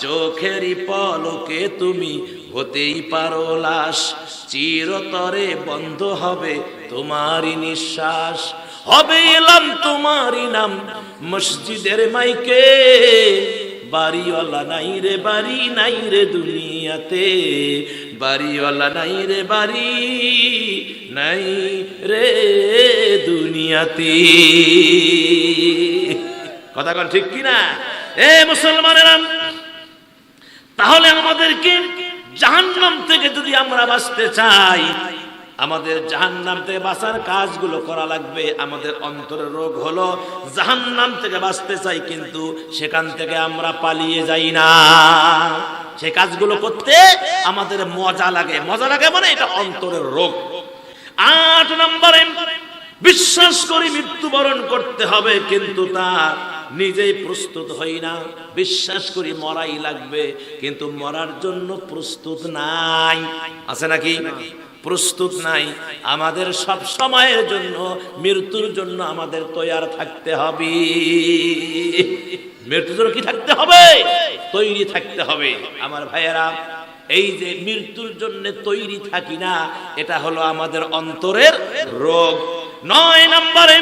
চোখেরই পলকে তুমি হতেই পারো লাশ। চিরতরে বন্ধ হবে তোমারই নিঃশ্বাস। হবে এলাম তোমারই নাম মসজিদের মাইকে। বাড়িওয়ালা নাই রে, বাড়ি নাই রে দুনিয়াতে। বাড়িওয়ালা নাই রে, বাড়ি নাই রে দুনিয়াতে। কথা কন ঠিক কিনা? এ মুসলমানেরা তাহলে আমাদেরকে জাহান্নাম থেকে যদি আমরা বাঁচতে চাই, আমাদের জাহান্নাম থেকে বাঁচার কাজগুলো করা লাগবে। আমাদের অন্তরের রোগ হলো জাহান্নাম থেকে বাঁচতে চাই, কিন্তু সেখান থেকে আমরা পালিয়ে যাই না। সে কাজগুলো করতে আমাদের মজা লাগে। মজা লাগে মানে এটা অন্তরের রোগ। আট নম্বরে, বিশ্বাস করি মৃত্যুবরণ করতে হবে, কিন্তু তার নিজেই প্রস্তুত হই না। বিশ্বাস করি মরাই লাগবে, কিন্তু মরার জন্য প্রস্তুত নাই। আছে নাকি? প্রস্তুত নাই। আমাদের সব সময়ের জন্য, মৃত্যুর জন্য আমাদের তৈয়ার থাকতে হবে। মৃত্যুর জন্য কি থাকতে হবে? তৈরি থাকতে হবে। আমার ভাইয়েরা, এই যে মৃত্যুর জন্য তৈরি থাকি না, এটা হলো আমাদের অন্তরের রোগ। নয় নম্বরে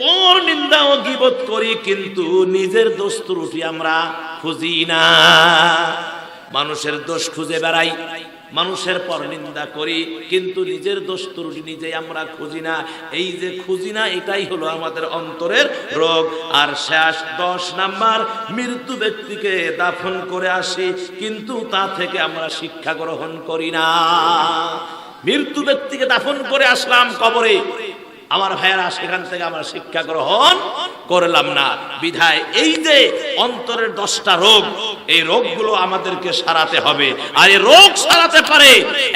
পর নিন্দা ও গিবত করি, কিন্তু নিজের দোষ ত্রুটি আমরা খুঁজি না। মানুষের দোষ খুঁজে বেড়াই, মানুষের পর নিন্দা করি, কিন্তু নিজের দোষ ত্রুটি নিজে আমরা খুঁজি না। এই যে খুঁজি না, এটাই হলো আমাদের অন্তরের রোগ। আর শেষ দশ নাম্বার, মৃত্যু ব্যক্তিকে দাফন করে আসি, কিন্তু তা থেকে আমরা শিক্ষা গ্রহণ করি না। মৃত্যু ব্যক্তিকে দাফন করে আসলাম কবরে। আমার ভাইয়েরা, সেখান থেকে আমরা শিক্ষা গ্রহণ করলাম না। বিধায় এই যে অন্তরের দশটা রোগ, এই রোগগুলো আমাদেরকে সারাতে হবে। আর এই রোগ সারাতে পারে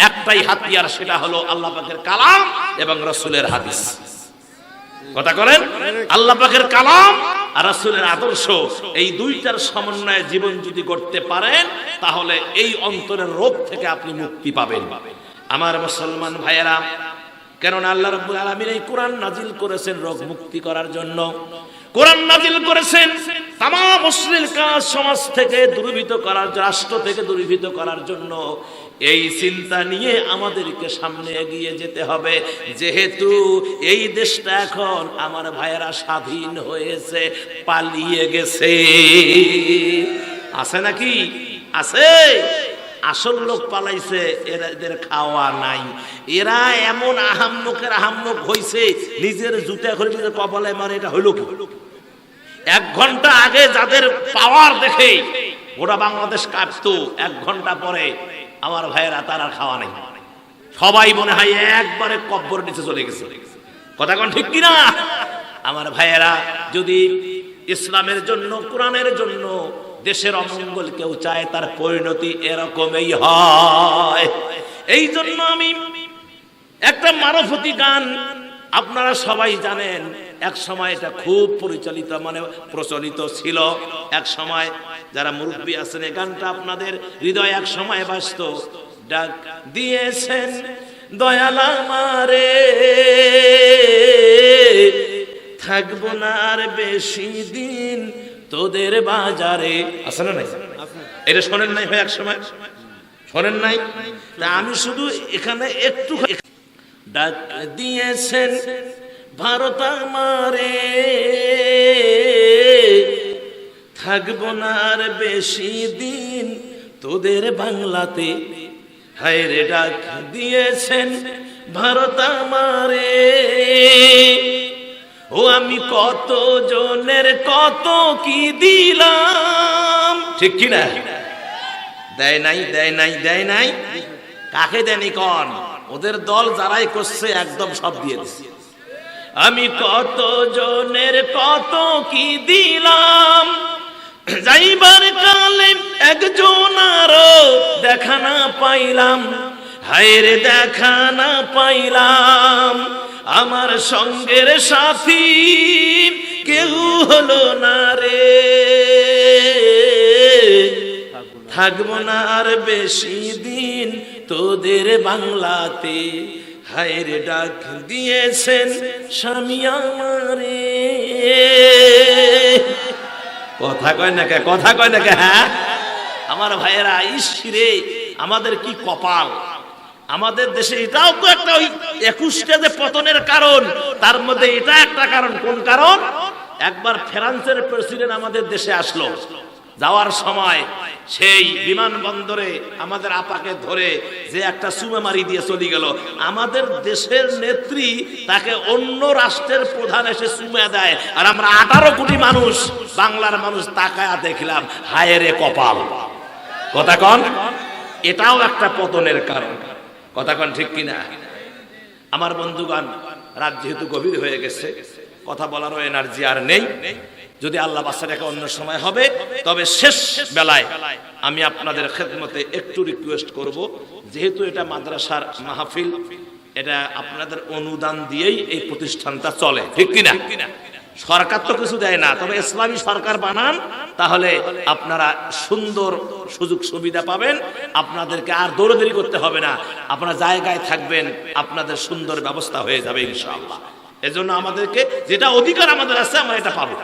একটাই হাতিয়ার, সেটা হলো আল্লাহ পাকের কালাম এবং রসুলের হাদিস। কথা করেন? আল্লাহ পাকের কালাম আর রাসূলের আদর্শ, এই দুইটার সমন্বয়ে জীবন যদি করতে পারেন, তাহলে এই অন্তরের রোগ থেকে আপনি মুক্তি পাবেন। আমার মুসলমান ভাইয়েরা কেননা আল্লাহ রাব্বুল আলামিন এই কোরআন নাজিল করেছেন রোগ মুক্তি করার জন্য। কোরআন নাজিল করেছেন তাম কাজ সমাজ থেকে দূরীভূত করার রাষ্ট্র থেকে দূরীভূত করার জন্য। এই চিন্তা নিয়ে আমাদেরকে সামনে এগিয়ে যেতে হবে। যেহেতু এই দেশটা এখন আমার ভাইয়েরা স্বাধীন হয়েছে, পালিয়ে গেছে। আছে নাকি? আছে। আসল লোক পালাইছে এদের খাওয়া নাই। এরা এমন আহাম্মকের আহাম্মক হইছে, নিজের জুতা করে নিজের কপালে মারে, এটা হইল কি? এক ঘণ্টা আগে যাদের পাওয়ার দেখে ওরা বাংলাদেশ কাঁপতো, এক ঘণ্টা পরে আমার ভাইয়েরা তার খাওয়া নেই। সবাই মনে হয় একবারে কব্বর নিচে চলে গেছে। কথা কোন ঠিক কিনা? আমার ভাইয়েরা, যদি ইসলামের জন্য, কোরআনের জন্য দেশের অমঙ্গল কেউ চায়, তার পরিণতি এরকমই হয়। এই জন্য আমি একটা মারফতি গান আপনারা সবাই জানেন, এক সময় এটা খুব পরিচালিত মানে প্রচলিত ছিল। এক সময় যারা মুরব্বী আছেন, এই গানটা আপনাদের হৃদয় এক সময় বাসত ডাক দিয়েছেন, দয়াল আমারে, থাকব না আর বেশি দিন তোদের বাজারে। আছে না নাই? এটা শোনেন নাই ভাই এক সময় শোনেন নাই? তা আমি শুধু এখানে একটু ডাক দিয়েছেন, ভারত আমারে। থাকব না আর বেশি দিন তোদের বাংলাতে। হায় ডাক দিয়েছেন ভারত আমারে। ও আমি কত জনের কত কি দিলাম? ঠিক কি না দেয় নাই দেয় নাই দেয় নাই। কাকে দেয়নি কন? ওদের দল যারাই করছে, একদম সব দিয়ে দিচ্ছে আমি কত জনের কত কি দিলাম? যাইবার কালে একজন আরও দেখা না পাইলাম। হায়রে দেখা না পাইলাম। আমার সঙ্গের সাথী কেউ হলো না রে। থাকব না আর বেশি দিন তোদের বাংলাতে। হায়রে ডাক দিয়েছেন স্বামী আমারে। কথা কয় না কে, কথা কয় না কে হ্যাঁ? আমার ভাইয়েরা, ইস রে, আমাদের কি কপাল? আমাদের দেশে এটাও তো একটা ওই একুশটা যে পতনের কারণ, তার মধ্যে এটা একটা কারণ। কোন কারণ? একবার ফ্রান্সের প্রেসিডেন্ট আমাদের দেশে আসলো। যাওয়ার সময় সেই বিমানবন্দরে আমাদের আপাকে ধরে যে একটা সুমে মারি দিয়ে চলে গেল। আমাদের দেশের নেত্রী তাকে অন্য রাষ্ট্রের প্রধান এসে সুমে দেয়। আর আমরা আঠারো কোটি মানুষ, বাংলার মানুষ তাকায়া দেখলাম হায়রে কপাল। কথা কন? এটাও একটা পতনের কারণ। কথা কন ঠিক কিনা? আমার বন্ধুগণ, রাত যেহেতু গভীর হয়ে গেছে, কথা বলারও এনার্জি আর নেই। যদি আল্লাহ বাসাটাকে অন্য সময় হবে, তবে শেষ বেলায় আমি আপনাদের খেদমতে একটু রিকোয়েস্ট করব। যেহেতু এটা মাদ্রাসার মাহফিল, এটা আপনাদের অনুদান দিয়েই এই প্রতিষ্ঠানটা চলে। ঠিক কিনা? সরকার তো কিছু দেয় না, তবে ইসলামী সরকার বানান তাহলে আপনারা সুন্দর সুযোগ সুবিধা পাবেন। আপনাদেরকে আর দৌড়দৌড়ি করতে হবে না। আপনারা জায়গায় থাকবেন, আপনাদের সুন্দর ব্যবস্থা হয়ে যাবে ইনশাআল্লাহ। এজন্য আমাদেরকে যেটা অধিকার আমাদের আছে, আমরা এটা পাবো।